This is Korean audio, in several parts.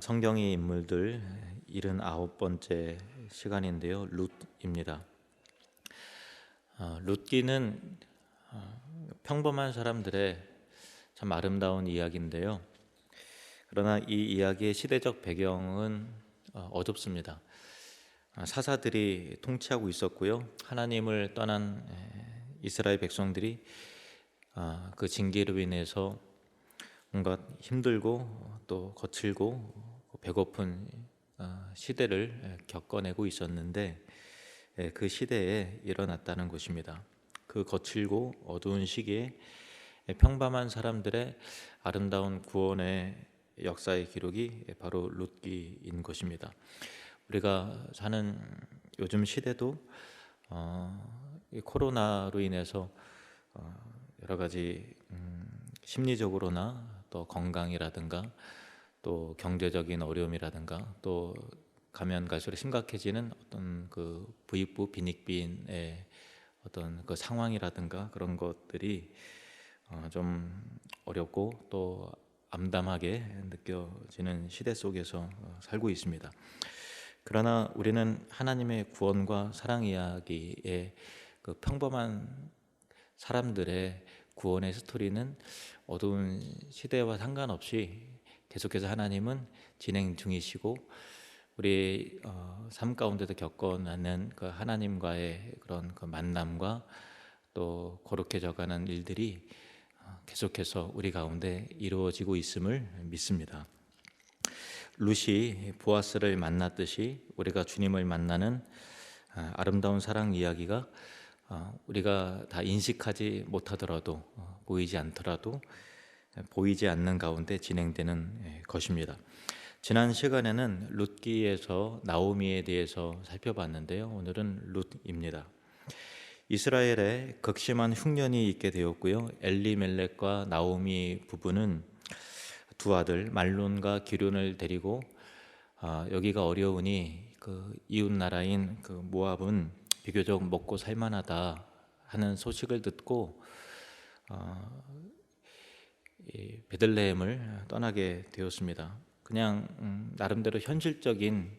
성경의 인물들 79번째 시간인데요. 룻입니다. 어, 룻기는 어, 평범한 사람들의 참 아름다운 이야기인데요. 그러나 이 이야기의 시대적 배경은 어, 어둡습니다. 아, 사사들이 통치하고 있었고요. 하나님을 떠난 이스라엘 백성들이 아, 그 징계로 인해서 뭔가 힘들고 또 거칠고 배고픈 아, 시대를 겪어내고 있었는데 그 시대에 일어났다는 것입니다. 그 거칠고 어두운 시기에 평범한 사람들의 아름다운 구원의 역사의 기록이 바로 룻기인 것입니다. 우리가 사는 요즘 시대도 어, 코로나로 인해서 어, 여러 가지 음, 심리적으로나 또 건강이라든가 또 경제적인 어려움이라든가 또 가면 갈수록 심각해지는 어떤 그 부익부 빈익빈의 어떤 그 상황이라든가 그런 것들이 어, 좀 어렵고 또 암담하게 느껴지는 시대 속에서 어, 살고 있습니다. 그러나 우리는 하나님의 구원과 사랑 이야기의 그 평범한 사람들의 구원의 스토리는 어두운 시대와 상관없이 계속해서 하나님은 진행 중이시고 우리 어, 삶 가운데도 겪어나는 그 하나님과의 그런 그 만남과 또 거룩해져가는 일들이 어, 계속해서 우리 가운데 이루어지고 있음을 믿습니다. 루시 보아스를 만났듯이 우리가 주님을 만나는 아, 아름다운 사랑 이야기가 어, 우리가 다 인식하지 못하더라도 어, 보이지 않더라도 보이지 않는 가운데 진행되는 예, 것입니다. 지난 시간에는 룻기에서 나오미에 대해서 살펴봤는데요. 오늘은 룻입니다. 이스라엘에 극심한 흉년이 있게 되었고요. 엘리멜렉과 나오미 부부는 두 아들 말론과 기륜을 데리고 아, 여기가 어려우니 그 이웃 나라인 그 모압은 비교적 먹고 살만하다 하는 소식을 듣고 어, 베들레헴을 떠나게 되었습니다. 그냥 음, 나름대로 현실적인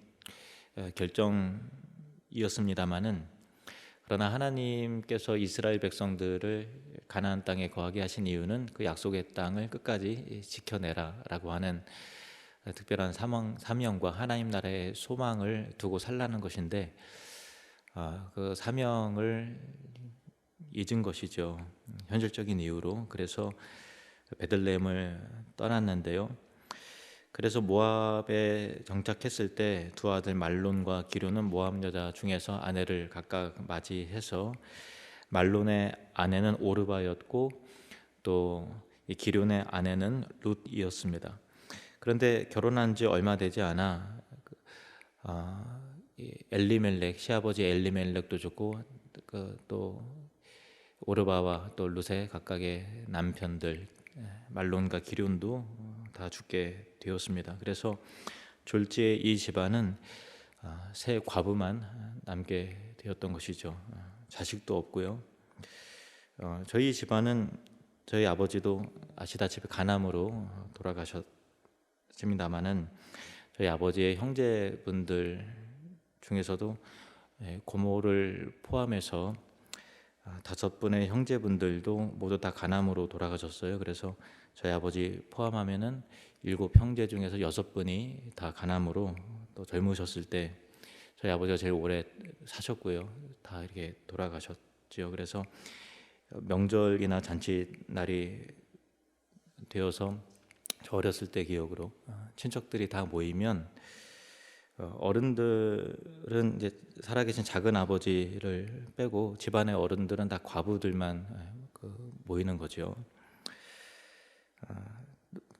결정이었습니다마는 그러나 하나님께서 이스라엘 백성들을 가나안 땅에 거하게 하신 이유는 그 약속의 땅을 끝까지 지켜내라라고 하는 특별한 사명, 사명과 하나님 나라의 소망을 두고 살라는 것인데 아, 그 사명을 잊은 것이죠. 현실적인 이유로 그래서 베들레헴을 떠났는데요. 그래서 모압에 정착했을 때 두 아들 말론과 기료는 모압 여자 중에서 아내를 각각 맞이해서 말론의 아내는 오르바였고 또 기료의 아내는 룻이었습니다. 그런데 결혼한 지 얼마 되지 않아 아, 엘리멜렉 시아버지 엘리멜렉도 죽고 그 또 오르바와 또 룻의 각각의 남편들 말론과 기륜도 다 죽게 되었습니다. 그래서 졸지의 이 집안은 아, 새 과부만 남게 되었던 것이죠. 아, 자식도 없고요. 어, 저희 집안은 저희 아버지도 아시다시피 가남으로 돌아가셨습니다만은 저희 아버지의 형제분들 중에서도 예, 고모를 포함해서 아, 다섯 분의 형제분들도 모두 다 가남으로 돌아가셨어요. 그래서 저희 아버지 포함하면은 일곱 형제 중에서 여섯 분이 다 가남으로 또 젊으셨을 때 저희 아버지가 제일 오래 사셨고요. 다 이렇게 돌아가셨죠. 그래서 명절이나 잔치 날이 되어서 저 어렸을 때 기억으로 어, 친척들이 다 모이면 어, 어른들은 이제 살아계신 작은 아버지를 빼고 집안의 어른들은 다 과부들만 어, 그 모이는 거죠.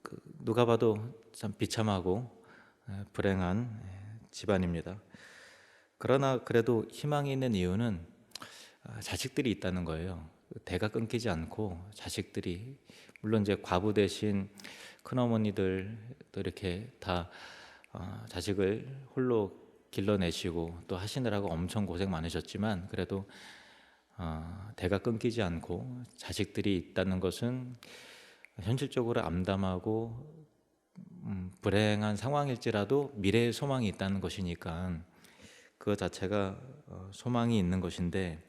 그 누가 봐도 참 비참하고 불행한 집안입니다. 그러나 그래도 희망이 있는 이유는 아, 자식들이 있다는 거예요. 대가 끊기지 않고 자식들이 물론 이제 과부 대신 큰 어머니들도 이렇게 다 어, 자식을 홀로 길러내시고 또 하시느라고 엄청 고생 많으셨지만 그래도 어, 대가 끊기지 않고 자식들이 있다는 것은 현실적으로 암담하고 음, 불행한 상황일지라도 미래의 소망이 있다는 것이니까 그 자체가 어, 소망이 있는 것인데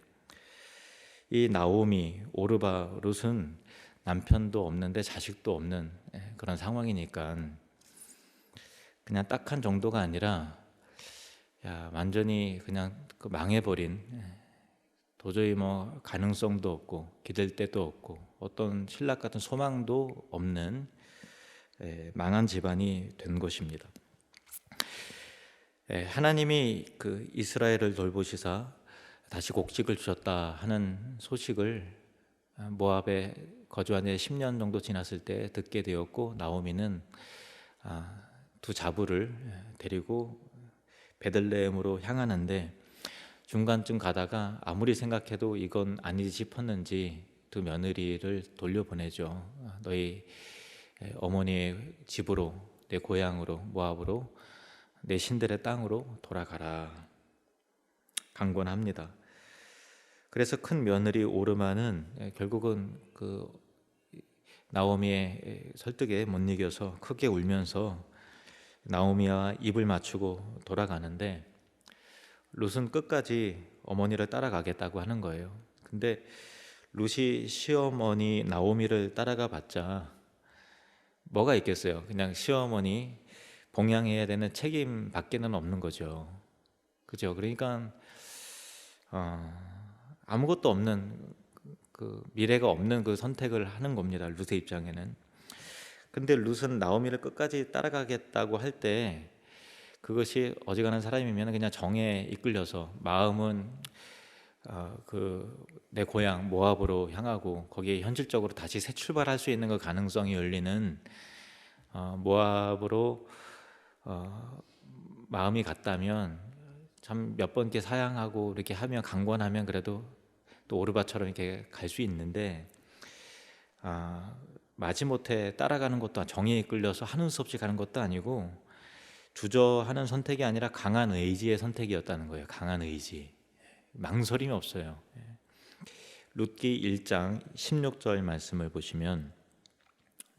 이 나오미 오르바 룻은 남편도 없는데 자식도 없는 예, 그런 상황이니까 그냥 딱한 정도가 아니라 야 완전히 그냥 그 망해버린 예, 도저히 뭐 가능성도 없고 기댈 데도 없고 어떤 신락 같은 소망도 없는 예, 망한 집안이 된 것입니다. 예, 하나님이 그 이스라엘을 돌보시사 다시 곡식을 주셨다 하는 소식을 모압에 거주한 지 10년 정도 지났을 때 듣게 되었고 나오미는 아, 두 자부를 데리고 베들레헴으로 향하는데 중간쯤 가다가 아무리 생각해도 이건 아니지 싶었는지 두 며느리를 돌려보내죠. 너희 어머니의 집으로 내 고향으로 모압으로 내 신들의 땅으로 돌아가라 강권합니다. 그래서 큰 며느리 오르마는 결국은 그 나오미의 설득에 못 이겨서 크게 울면서 나오미와 입을 맞추고 돌아가는데 룻은 끝까지 어머니를 따라가겠다고 하는 거예요. 근데 룻이 시어머니 나오미를 따라가 봤자 뭐가 있겠어요? 그냥 시어머니 봉양해야 되는 책임 밖에는 없는 거죠. 그죠? 그러니까 어, 아무것도 없는 그 미래가 없는 그 선택을 하는 겁니다. 룻의 입장에는. 근데 룻은 나오미를 끝까지 따라가겠다고 할 때 그것이 어지간한 사람이면 그냥 정에 이끌려서 마음은 어, 그내 고향 모압으로 향하고 거기에 현실적으로 다시 새 출발할 수 있는 그 가능성이 열리는 어, 모압으로 어, 마음이 갔다면 참 몇 번께 사양하고 이렇게 하면 강권하면 그래도 또 오르바처럼 이렇게 갈 수 있는데 아, 마지못해 따라가는 것도 정의에 이끌려서 하는 수 없이 가는 것도 아니고 주저하는 선택이 아니라 강한 의지의 선택이었다는 거예요. 강한 의지. 망설임이 없어요. 룻기 1장 16절 말씀을 보시면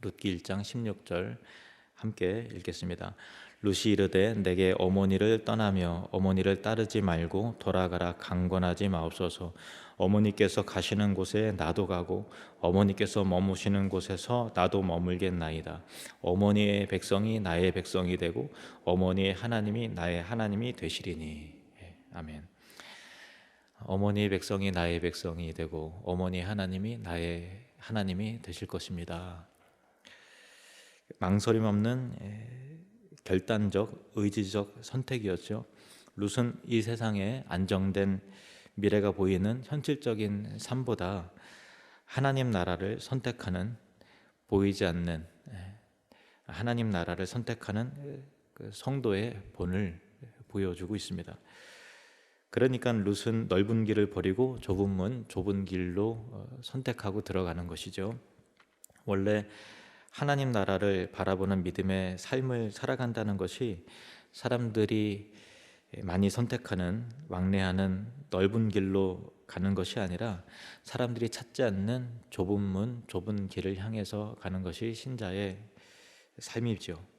룻기 1장 16절 함께 읽겠습니다. 루시 이르되 내게 어머니를 떠나며 어머니를 따르지 말고 돌아가라 강권하지 마옵소서 어머니께서 가시는 곳에 나도 가고 어머니께서 머무시는 곳에서 나도 머물겠나이다 어머니의 백성이 나의 백성이 되고 어머니의 하나님이 나의 하나님이 되시리니 예, 아멘 어머니의 백성이 나의 백성이 되고 어머니 하나님이 나의 하나님이 되실 것입니다 망설임 없는 예, 결단적 의지적 선택이었죠. 룻은 이 세상에 안정된 미래가 보이는 현실적인 삶보다 하나님 나라를 선택하는 보이지 않는 예, 하나님 나라를 선택하는 그 성도의 본을 보여주고 있습니다. 그러니까 룻은 넓은 길을 버리고 좁은 문, 좁은 길로 어, 선택하고 들어가는 것이죠. 원래 하나님 나라를 바라보는 믿음의 삶을 살아간다는 것이 사람들이 많이 선택하는 왕래하는 넓은 길로 가는 것이 아니라 사람들이 찾지 않는 좁은 문, 좁은 길을 향해서 가는 것이 신자의 삶이죠.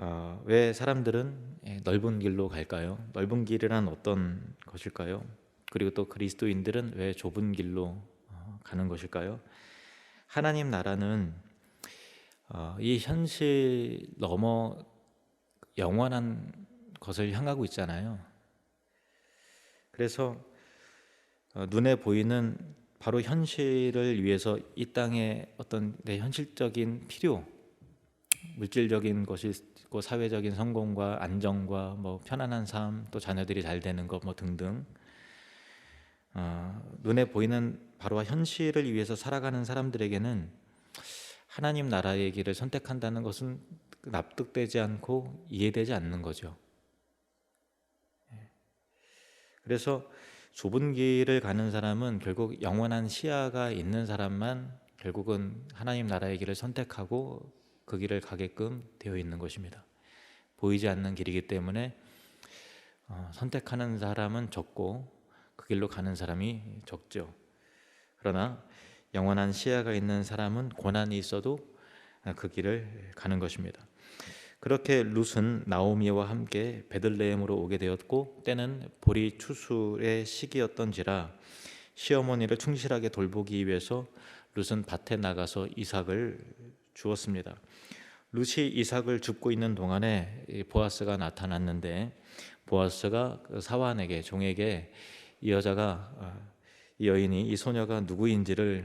어, 왜 사람들은 넓은 길로 갈까요? 넓은 길이란 어떤 것일까요? 그리고 또 그리스도인들은 왜 좁은 길로 어, 가는 것일까요? 하나님 나라는 어, 이 현실 넘어 영원한 것을 향하고 있잖아요. 그래서 어, 눈에 보이는 바로 현실을 위해서 이 땅의 어떤 내 현실적인 필요, 물질적인 것이 있고 사회적인 성공과 안정과 뭐 편안한 삶, 또 자녀들이 잘 되는 것 뭐 등등 어, 눈에 보이는 바로 현실을 위해서 살아가는 사람들에게는 하나님 나라의 길을 선택한다는 것은 납득되지 않고 이해되지 않는 거죠. 예. 그래서 좁은 길을 가는 사람은 결국 영원한 시야가 있는 사람만 결국은 하나님 나라의 길을 선택하고 그 길을 가게끔 되어 있는 것입니다. 보이지 않는 길이기 때문에 어, 선택하는 사람은 적고 그 길로 가는 사람이 적죠. 그러나 영원한 시야가 있는 사람은 고난이 있어도 그 길을 가는 것입니다. 그렇게 룻은 나오미와 함께 베들레헴으로 오게 되었고 때는 보리 추수의 시기였던지라 시어머니를 충실하게 돌보기 위해서 룻은 밭에 나가서 이삭을 주었습니다. 룻이 이삭을 줍고 있는 동안에 이 보아스가 나타났는데 보아스가 그 사환에게 종에게 이 여자가 아, 이 여인이 이 소녀가 누구인지를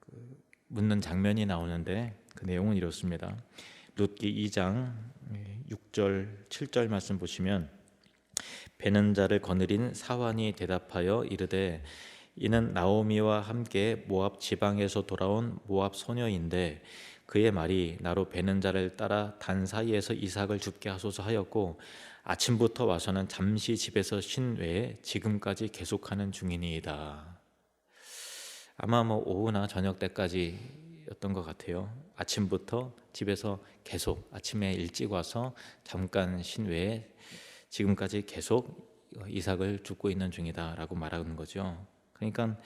그 묻는 장면이 나오는데 그 내용은 이렇습니다. 룻기 2장 6절 7절 말씀 보시면 베는 자를 거느린 사환이 대답하여 이르되 이는 나오미와 함께 모압 지방에서 돌아온 모압 소녀인데 그의 말이 나로 베는 자를 따라 단 사이에서 이삭을 줍게 하소서 하였고 아침부터 와서는 잠시 집에서 쉰 외에 지금까지 계속하는 중이니이다. 아마 뭐 오후나 저녁 때까지였던 것 같아요. 아침부터 집에서 계속 아침에 일찍 와서 잠깐 쉰 외에 지금까지 계속 이삭을 줍고 있는 중이다라고 말하는 거죠. 그러니까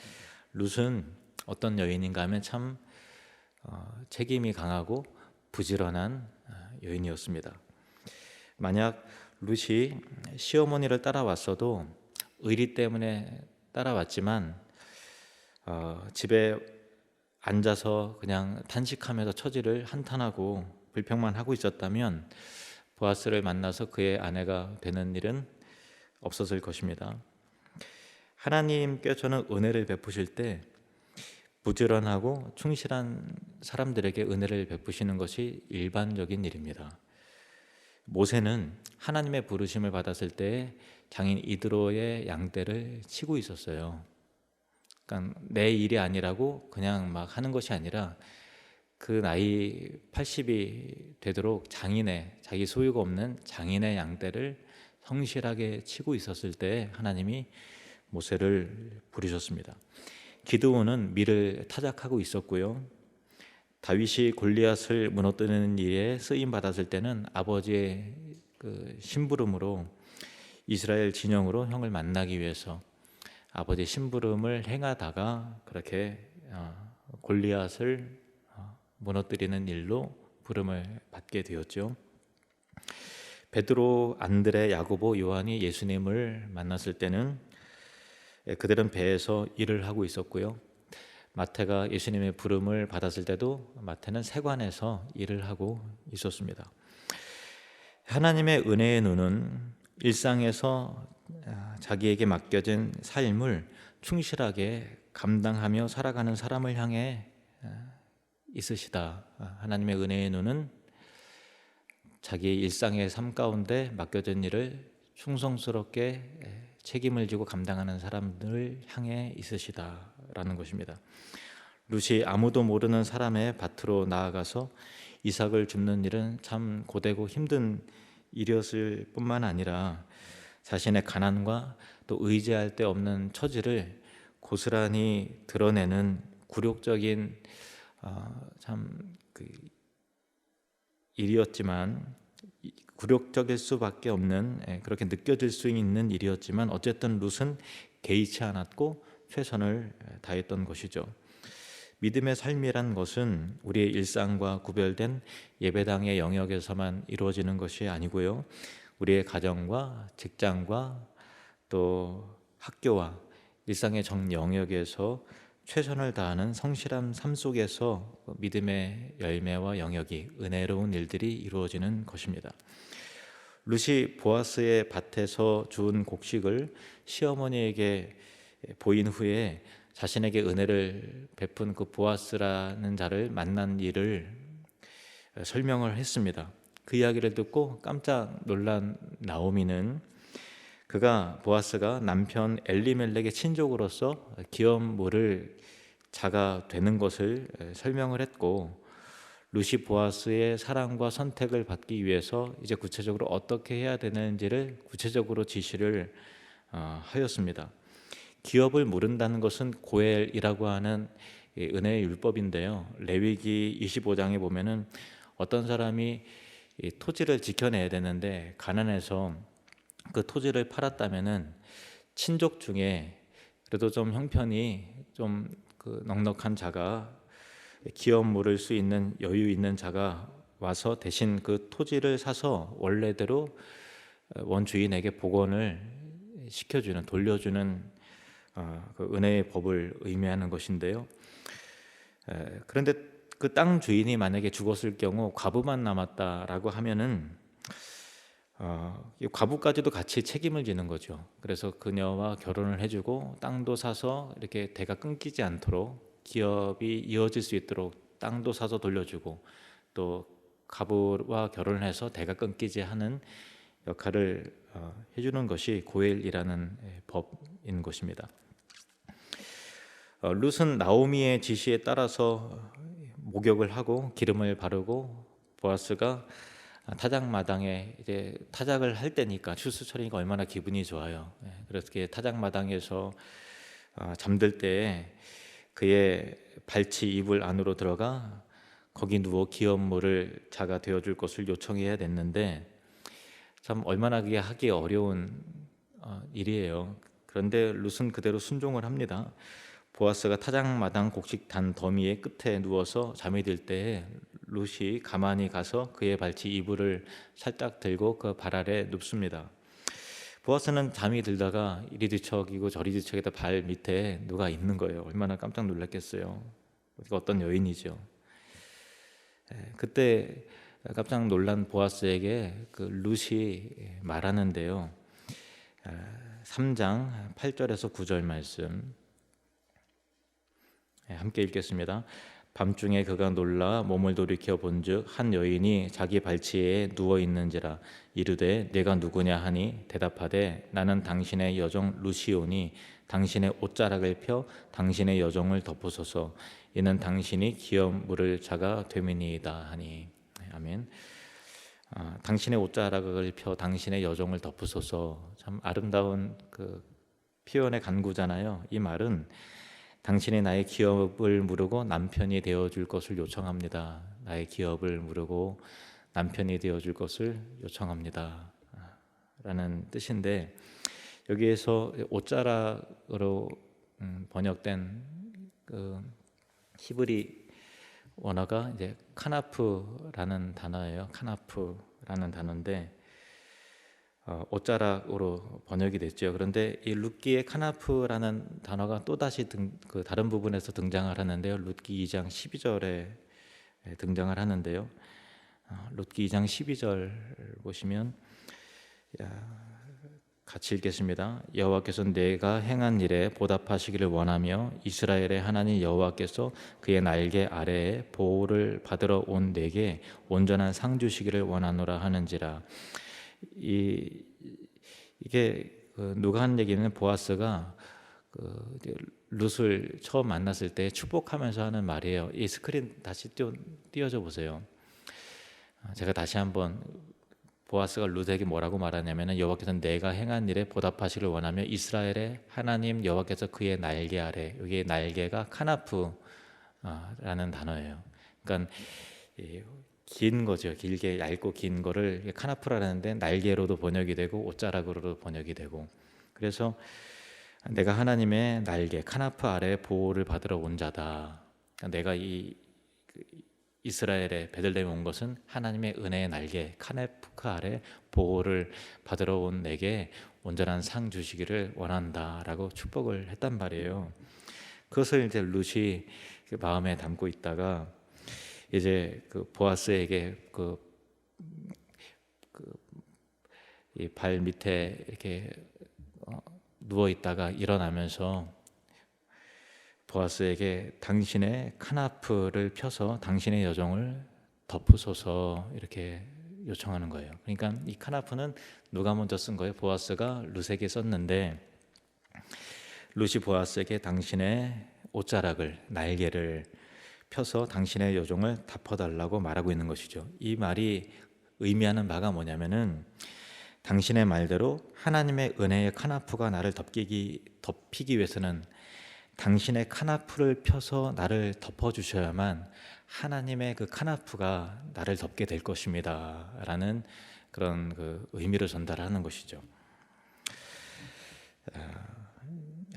룻은 어떤 여인인가 하면 참 어, 책임이 강하고 부지런한 어, 여인이었습니다. 만약 룻이 시어머니를 따라왔어도 의리 때문에 따라왔지만 어, 집에 앉아서 그냥 탄식하면서 처지를 한탄하고 불평만 하고 있었다면 보아스를 만나서 그의 아내가 되는 일은 없었을 것입니다. 하나님께서는 은혜를 베푸실 때 부지런하고 충실한 사람들에게 은혜를 베푸시는 것이 일반적인 일입니다. 모세는 하나님의 부르심을 받았을 때 장인 이드로의 양떼를 치고 있었어요. 그러니까 내 일이 아니라고 그냥 막 하는 것이 아니라 그 나이 80이 되도록 장인의 자기 소유가 없는 장인의 양떼를 성실하게 치고 있었을 때 하나님이 모세를 부르셨습니다. 기드온은 미를 타작하고 있었고요. 다윗이 골리앗을 무너뜨리는 일에 쓰임 받았을 때는 아버지의 그 심부름으로 이스라엘 진영으로 형을 만나기 위해서 아버지 심부름을 행하다가 그렇게 어, 골리앗을 어, 무너뜨리는 일로 부름을 받게 되었죠. 베드로, 안드레, 야고보, 요한이 예수님을 만났을 때는 예, 그들은 배에서 일을 하고 있었고요. 마태가 예수님의 부름을 받았을 때도 마태는 세관에서 일을 하고 있었습니다. 하나님의 은혜의 눈은 일상에서 아, 자기에게 맡겨진 삶을 충실하게 감당하며 살아가는 사람을 향해 아, 있으시다. 아, 하나님의 은혜의 눈은 자기의 일상의 삶 가운데 맡겨진 일을 충성스럽게 책임을 지고 감당하는 사람들을 향해 있으시다라는 것입니다. 룻이 아무도 모르는 사람의 밭으로 나아가서 이삭을 줍는 일은 참 고되고 힘든 일이었을 뿐만 아니라 자신의 가난과 또 의지할 데 없는 처지를 고스란히 드러내는 굴욕적인 어, 참그 일이었지만 굴욕적일 수밖에 없는 예, 그렇게 느껴질 수 있는 일이었지만 어쨌든 룻은 개의치 않았고 최선을 다했던 것이죠. 믿음의 삶이란 것은 우리의 일상과 구별된 예배당의 영역에서만 이루어지는 것이 아니고요. 우리의 가정과 직장과 또 학교와 일상의 정 영역에서 최선을 다하는 성실한 삶 속에서 믿음의 열매와 영역이 은혜로운 일들이 이루어지는 것입니다. 루시 보아스의 밭에서 주운 곡식을 시어머니에게 보인 후에 자신에게 은혜를 베푼 그 보아스라는 자를 만난 일을 설명을 했습니다. 그 이야기를 듣고 깜짝 놀란 나오미는 그가 보아스가 남편 엘리멜렉의 친족으로서 기업 물을 자가 되는 것을 설명을 했고 루시 보아스의 사랑과 선택을 받기 위해서 이제 구체적으로 어떻게 해야 되는지를 구체적으로 지시를 어, 하였습니다. 기업을 모른다는 것은 고엘이라고 하는 은혜의 율법인데요. 레위기 25장에 보면은 어떤 사람이 토지를 지켜내야 되는데 가난해서 그 토지를 팔았다면은 친족 중에 그래도 좀 형편이 좀 그 넉넉한 자가 기업 물을 수 있는 여유 있는 자가 와서 대신 그 토지를 사서 원래대로 원주인에게 복원을 시켜주는 돌려주는 어, 그 은혜의 법을 의미하는 것인데요. 에, 그런데 그 땅 주인이 만약에 죽었을 경우 과부만 남았다라고 하면은 어, 이 과부까지도 같이 책임을 지는 거죠. 그래서 그녀와 결혼을 해주고 땅도 사서 이렇게 대가 끊기지 않도록 기업이 이어질 수 있도록 땅도 사서 돌려주고 또 가부와 결혼을 해서 대가 끊기지 하는 역할을 어, 해주는 것이 고엘이라는 예, 법인 것입니다. 어, 룻은 나오미의 지시에 따라서 목욕을 하고 기름을 바르고 보아스가 타작 마당에 이제 타작을 할 때니까 추수철이니까 얼마나 기분이 좋아요. 예, 그래서 이렇게 타작 마당에서 어, 잠들 때 그의 발치 이불 안으로 들어가 거기 누워 기업물을 자가 되어줄 것을 요청해야 됐는데 참 얼마나 그게 하기 어려운 어, 일이에요. 그런데 룻은 그대로 순종을 합니다. 보아스가 타작마당 곡식단 더미의 끝에 누워서 잠이 들 때에 룻이 가만히 가서 그의 발치 이불을 살짝 들고 그 발 아래 눕습니다. 보아스는 잠이 들다가 이리 뒤척이고 저리 뒤척이다 발 밑에 누가 있는 거예요. 얼마나 깜짝 놀랐겠어요. 어떤 여인이죠. 예, 그때 깜짝 놀란 보아스에게 그 룻이 말하는데요. 3장 8절에서 9절 말씀 예, 함께 읽겠습니다. 밤중에 그가 놀라 몸을 돌이켜 본즉 한 여인이 자기 발치에 누워 있는지라 이르되 내가 누구냐 하니 대답하되 나는 당신의 여종 루시오니 당신의 옷자락을 펴 당신의 여종을 덮으소서 이는 당신이 기업 물을 자가 되미니이다 하니 네, 아멘. 아, 당신의 옷자락을 펴 당신의 여종을 덮으소서 참 아름다운 그 표현의 간구잖아요. 이 말은 당신이 나의 기업을 무르고 남편이 되어 줄 것을 요청합니다. 나의 기업을 무르고 남편이 되어 줄 것을 요청합니다. 라는 뜻인데 여기에서 옷자락으로 음, 번역된 그 히브리 원어가 이제 카나프라는 단어예요. 카나프라는 단어인데 어, 옷자락으로 번역이 됐죠. 그런데 이 룻기의 카나프라는 단어가 또 다시 그 다른 부분에서 등장을 하는데요. 룻기 2장 12절에 등장을 하는데요. 어, 룻기 2장 12절 보시면 같이 읽겠습니다. 여호와께서 내가 행한 일에 보답하시기를 원하며 이스라엘의 하나님 여호와께서 그의 날개 아래에 보호를 받으러 온 내게 온전한 상 주시기를 원하노라 하는지라. 이 이게 그 누가 한 얘기는 보아스가 그 룻을 처음 만났을 때 축복하면서 하는 말이에요. 이 스크린 다시 띄워, 띄워줘 보세요. 아, 제가 다시 한번 보아스가 룻에게 뭐라고 말하냐면은 여호와께서 내가 행한 일에 보답하시기를 원하며 이스라엘의 하나님 여호와께서 그의 날개 아래 여기 날개가 카나프라는 단어예요. 그러니까 긴 거죠. 길게 얇고 긴 거를 카나프라는데 날개로도 번역이 되고 옷자락으로도 번역이 되고 그래서 내가 하나님의 날개 카나프 아래 보호를 받으러 온 자다. 내가 이 이스라엘에 베들레헴 온 것은 하나님의 은혜의 날개 카네프크 아래 보호를 받으러 온 내게 온전한 상 주시기를 원한다라고 축복을 했단 말이에요. 그것을 이제 그 마음에 담고 있다가 이제 그 보아스에게 그, 그발 밑에 이렇게 어, 누워 있다가 일어나면서 보아스에게 당신의 카나프를 펴서 당신의 여정을 덮으소서 이렇게 요청하는 거예요. 그러니까 이 카나프는 누가 먼저 쓴 거예요? 보아스가 룻에게 썼는데 룻이 보아스에게 당신의 옷자락을 날개를 펴서 당신의 여종을 덮어달라고 말하고 있는 것이죠. 이 말이 의미하는 바가 뭐냐면은 당신의 말대로 하나님의 은혜의 카나프가 나를 덮기 덮이기 위해서는 당신의 카나프를 펴서 나를 덮어 주셔야만 하나님의 그 카나프가 나를 덮게 될 것입니다 라는 그런 그 의미를 전달하는 것이죠.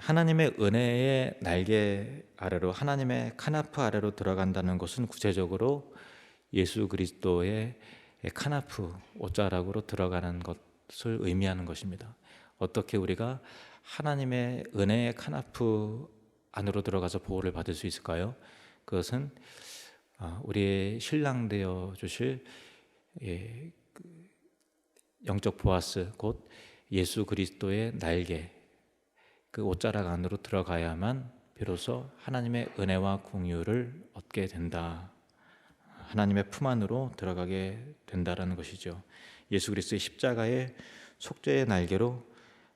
아, 하나님의 은혜의 날개 아래로 하나님의 카나프 아래로 들어간다는 것은 구체적으로 예수 그리스도의 카나프 옷자락으로 들어가는 것을 의미하는 것입니다. 어떻게 우리가 하나님의 은혜의 카나프 안으로 들어가서 보호를 받을 수 있을까요? 그것은 아, 우리의 신랑 되어 주실 예, 그 영적 보아스 곧 예수 그리스도의 날개 그 옷자락 안으로 들어가야만 비로소 하나님의 은혜와 공유를 얻게 된다. 하나님의 품 안으로 들어가게 된다라는 것이죠. 예수 그리스도의 십자가의 속죄의 날개로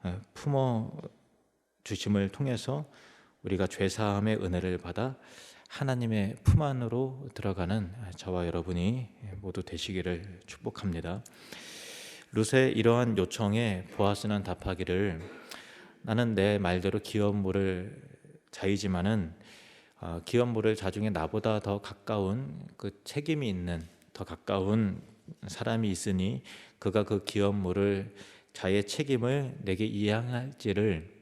어, 품어 주심을 통해서 우리가 죄 사함의 은혜를 받아 하나님의 품 안으로 들어가는 저와 여러분이 모두 되시기를 축복합니다. 룻의 이러한 요청에 보아스는 답하기를 나는 내 말대로 기업물을 자이지만은 어, 기업물을 자중에 나보다 더 가까운 그 책임이 있는 더 가까운 사람이 있으니 그가 그 기업물을 자의 책임을 내게 이양할지를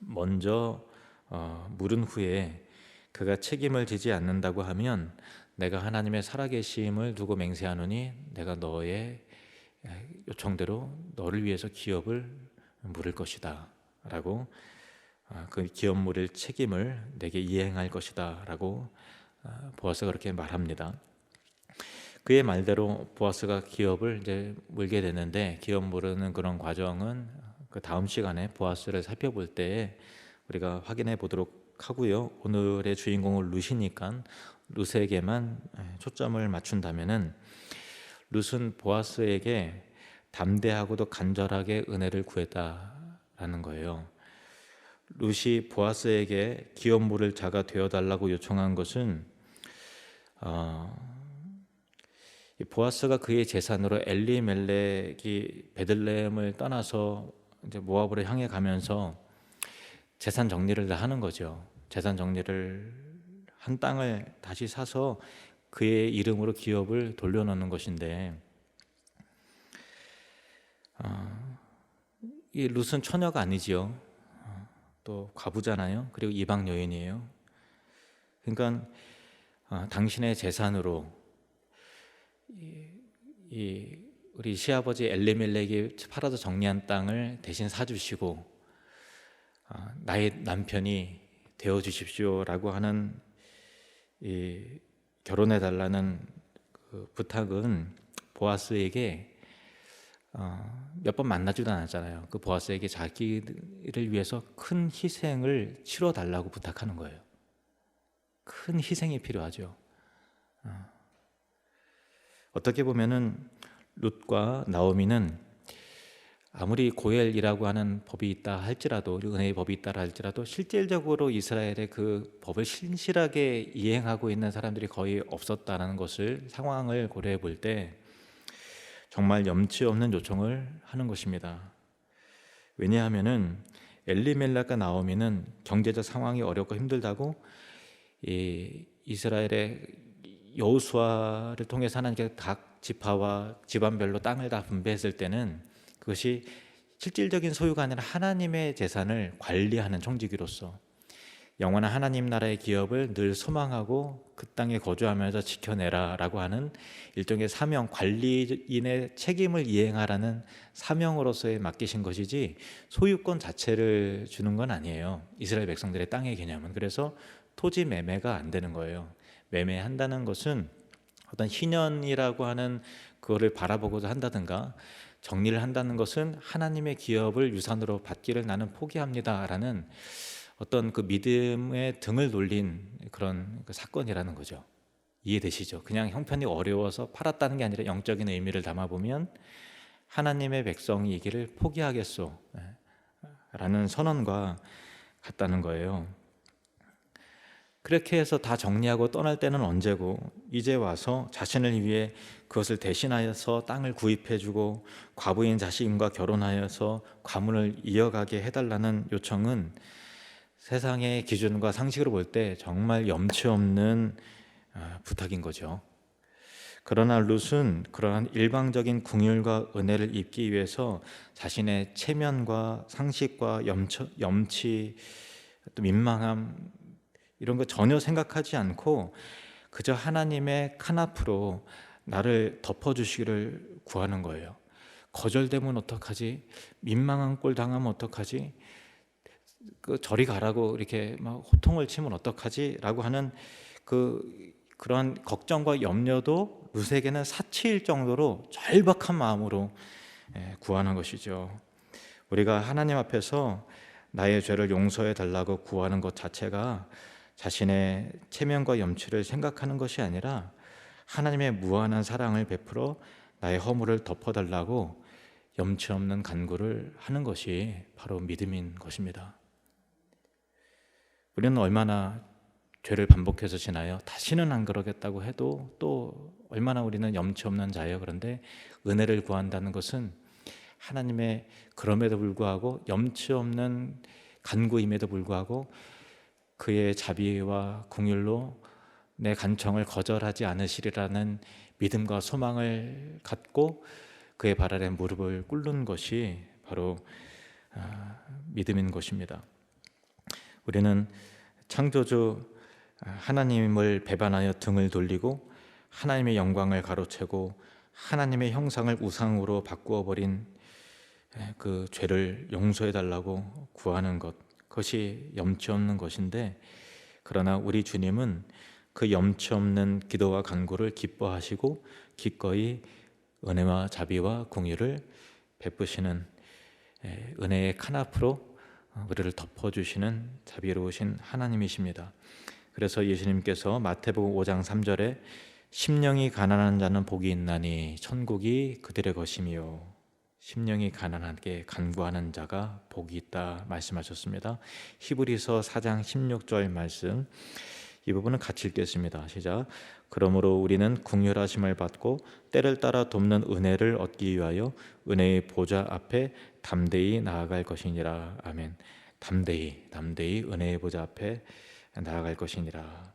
먼저 어, 물은 후에 그가 책임을 지지 않는다고 하면 내가 하나님의 살아계심을 두고 맹세하노니 내가 너의 요청대로 너를 위해서 기업을 물을 것이다 라고 아, 그 기업 물을 책임을 내게 이행할 것이다 라고 아, 보아스가 그렇게 말합니다. 그의 말대로 보아스가 기업을 이제 물게 되는데 기업 물는 그런 과정은 그 다음 시간에 보아스를 살펴볼 때 우리가 확인해 보도록 하고요. 오늘의 주인공은 룻이니까 룻에게만 초점을 맞춘다면은 룻은 보아스에게 담대하고도 간절하게 은혜를 구했다 라는 거예요. 룻이 보아스에게 기업물을 자가 되어 달라고 요청한 것은 어, 보아스가 그의 재산으로 엘리멜렉이 베들레헴을 떠나서 이제 모압으로 향해 가면서 재산 정리를 다 하는 거죠. 재산 정리를 한 땅을 다시 사서 그의 이름으로 기업을 돌려놓는 것인데 어, 이 룻은 처녀가 아니지요. 어, 또 과부잖아요. 그리고 이방 여인이에요. 그러니까 어, 당신의 재산으로 이, 이 우리 시아버지 엘리멜렉이 팔아서 정리한 땅을 대신 사주시고 어, 나의 남편이 되어 주십시오라고 하는 이 결혼해 달라는 그 부탁은 보아스에게 어, 몇번 만나지도 않았잖아요. 그 보아스에게 자기를 위해서 큰 희생을 치러 달라고 부탁하는 거예요. 큰 희생이 필요하죠. 어. 어떻게 보면은 룻과 나오미는 아무리 고엘이라고 하는 법이 있다 할지라도 은혜의 법이 있다 할지라도 실질적으로 이스라엘의 그 법을 신실하게 이행하고 있는 사람들이 거의 없었다는 것을 상황을 고려해 볼때 정말 염치 없는 요청을 하는 것입니다. 왜냐하면은 엘리멜라가 나오미는 경제적 상황이 어렵고 힘들다고 이 이스라엘의 여호수아를 통해서 하나님께서 각 지파와 집안별로 땅을 다 분배했을 때는 그것이 실질적인 소유가 아니라 하나님의 재산을 관리하는 총지기로서 영원한 하나님 나라의 기업을 늘 소망하고 그 땅에 거주하면서 지켜내라라고 하는 일종의 사명 관리인의 책임을 이행하라는 사명으로서의 맡기신 것이지 소유권 자체를 주는 건 아니에요. 이스라엘 백성들의 땅의 개념은 그래서 토지 매매가 안 되는 거예요. 매매한다는 것은 어떤 희년이라고 하는 그거를 바라보고자 한다든가 정리를 한다는 것은 하나님의 기업을 유산으로 받기를 나는 포기합니다라는 어떤 그 믿음의 등을 돌린 그런 그 사건이라는 거죠. 이해되시죠? 그냥 형편이 어려워서 팔았다는 게 아니라 영적인 의미를 담아보면 하나님의 백성이 이 길을 포기하겠소 예, 라는 선언과 같다는 거예요. 그렇게 해서 다 정리하고 떠날 때는 언제고 이제 와서 자신을 위해 그것을 대신하여서 땅을 구입해주고 과부인 자식과 결혼하여서 가문을 이어가게 해달라는 요청은 세상의 기준과 상식으로 볼 때 정말 염치 없는 아, 부탁인 거죠. 그러나 룻은 그러한 일방적인 궁율과 은혜를 입기 위해서 자신의 체면과 상식과 염치, 염치 또 민망함 이런 거 전혀 생각하지 않고 그저 하나님의 칸 앞으로 나를 덮어주시기를 구하는 거예요. 거절되면 어떡하지? 민망한 꼴 당하면 어떡하지? 그 저리 가라고 이렇게 막 호통을 치면 어떡하지?라고 하는 그 그런 걱정과 염려도 룻에게는 사치일 정도로 절박한 마음으로 예, 구하는 것이죠. 우리가 하나님 앞에서 나의 죄를 용서해 달라고 구하는 것 자체가 자신의 체면과 염치를 생각하는 것이 아니라 하나님의 무한한 사랑을 베풀어 나의 허물을 덮어 달라고 염치 없는 간구를 하는 것이 바로 믿음인 것입니다. 우리는 얼마나 죄를 반복해서 지나요. 다시는 안 그러겠다고 해도 또 얼마나 우리는 염치 없는 자예요. 그런데 은혜를 구한다는 것은 하나님의 그럼에도 불구하고 염치 없는 간구임에도 불구하고 그의 자비와 궁율로 내 간청을 거절하지 않으시리라는 믿음과 소망을 갖고 그의 발 아래 무릎을 꿇는 것이 바로 아, 믿음인 것입니다. 우리는 창조주 하나님을 배반하여 등을 돌리고 하나님의 영광을 가로채고 하나님의 형상을 우상으로 바꾸어 버린 그 죄를 용서해 달라고 구하는 것 그것이 염치 없는 것인데 그러나 우리 주님은 그 염치 없는 기도와 간구를 기뻐하시고 기꺼이 은혜와 자비와 공의를 베푸시는 은혜의 칸 앞으로 우리를 덮어주시는 자비로우신 하나님이십니다. 그래서 예수님께서 마태복음 5장 3절에 심령이 가난한 자는 복이 있나니 천국이 그들의 것이며 심령이 가난하게 간구하는 자가 복이 있다 말씀하셨습니다. 히브리서 4장 16절 말씀 이 부분은 같이 읽겠습니다. 시작. 그러므로 우리는 궁휼하심을 받고 때를 따라 돕는 은혜를 얻기 위하여 은혜의 보좌 앞에 담대히 나아갈 것이니라. 아멘. 담대히 담대히 은혜의 보좌 앞에 나아갈 것이니라.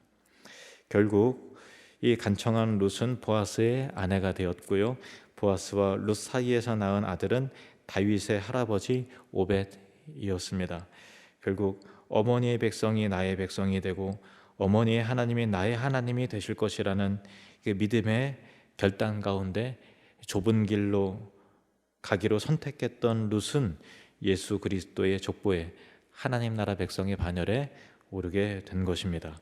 결국 이 간청한 룻은 보아스의 아내가 되었고요. 보아스와 룻 사이에서 낳은 아들은 다윗의 할아버지 오벳이었습니다. 결국 어머니의 백성이 나의 백성이 되고 어머니의 하나님이 나의 하나님이 되실 것이라는 그 믿음의 결단 가운데 좁은 길로 가기로 선택했던 룻은 예수 그리스도의 족보에 하나님 나라 백성의 반열에 오르게 된 것입니다.